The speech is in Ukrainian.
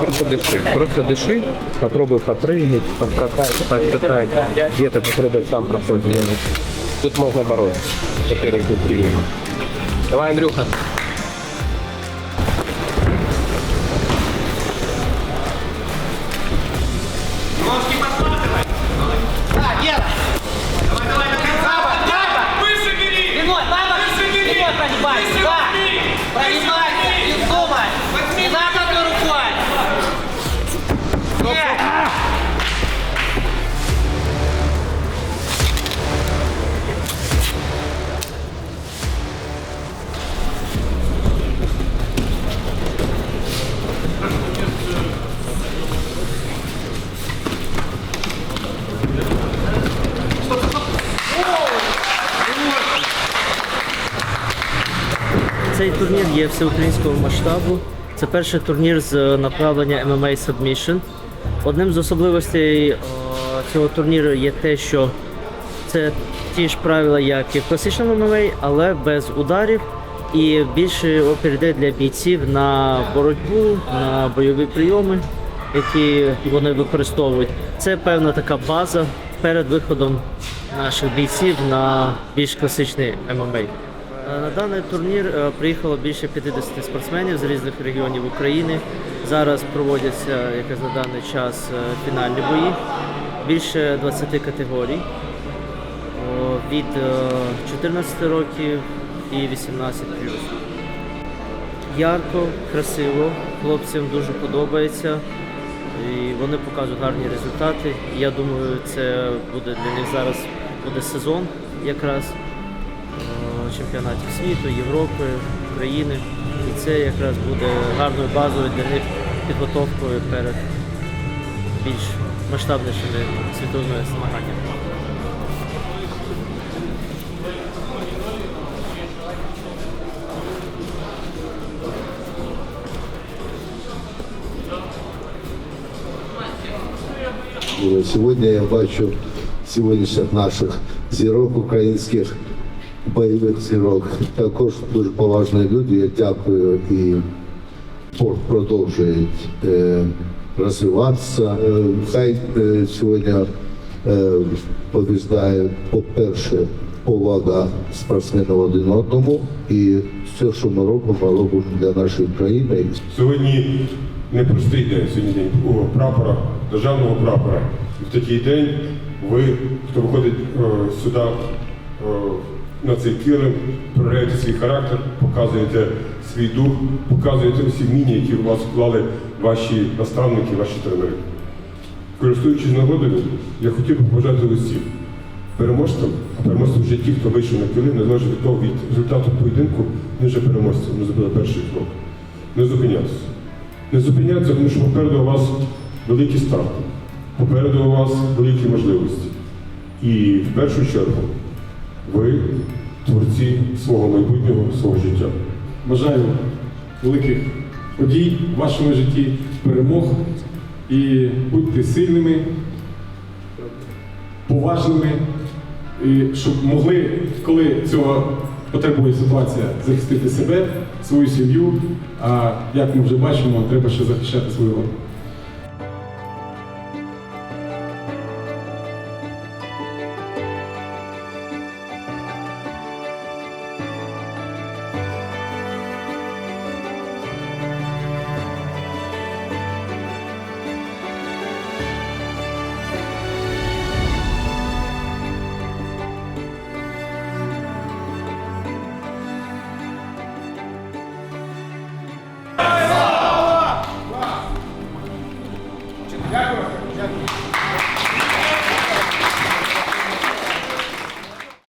Просто дыши. Просто дыши. Попробуй попрыгнуть, подкатать, подкатать. Где-то попробуй сам проходить. Тут можно бороться. Четыре три. Давай, Андрюха. Цей турнір є всеукраїнського масштабу. Це перший турнір з направлення MMA Submission. Одним з особливостей е, цього турніру є те, що це ті ж правила, як і в класичному MMA, але без ударів і більше опір йде для бійців на боротьбу, на бойові прийоми, які вони використовують. Це певна така база перед виходом наших бійців на більш класичний ММА. Е, На даний турнір е, приїхало більше 50 спортсменів з різних регіонів України. Зараз проводяться якраз на даний час е, фінальні бої. Більше 20 категорій від е, 14 років і 18 Ярко, красиво, хлопцям дуже подобається. І вони показують гарні результати. Я думаю, це буде для них зараз буде сезон якраз чемпіонатів світу, Європи, України. І це якраз буде гарною базою для них підготовкою перед більш масштабнішими світовими змаганнями. Сегодня я бачу сьогоднішніх наших зірок українських бойових зірок. Також дуже поважні люди. Я дякую і спорт продовжують е, розвиватися. Е, хай е, сьогодні е, побіждає, по-перше, повага спортсменів один одному і все, що ми робимо, робимо для нашої країни. Сьогодні непростий день, сьогодні день прапора, державного прапора. І в такий день ви, хто виходить е, сюди е, на цей килим, проявляєте свій характер, показуєте свій дух, показуєте всі вміння, які в вас вклали ваші наставники, ваші тренери. Користуючись нагодою, я хотів би побажати усім переможцям, а переможцем вже ті, хто вийшов на килим, незалежно від того, від результату поєдинку, вони вже переможці, вони зробили перший крок. Не зупинятися. Не зупинятися, тому що попереду у вас великі старти, попереду у вас великі можливості. І в першу чергу ви творці свого майбутнього, свого життя. Бажаю великих подій в вашому житті, перемог і будьте сильними, поважними, і щоб могли, коли цього потребує ситуація, захистити себе, свою сім'ю. А як ми вже бачимо, треба ще захищати свою родину.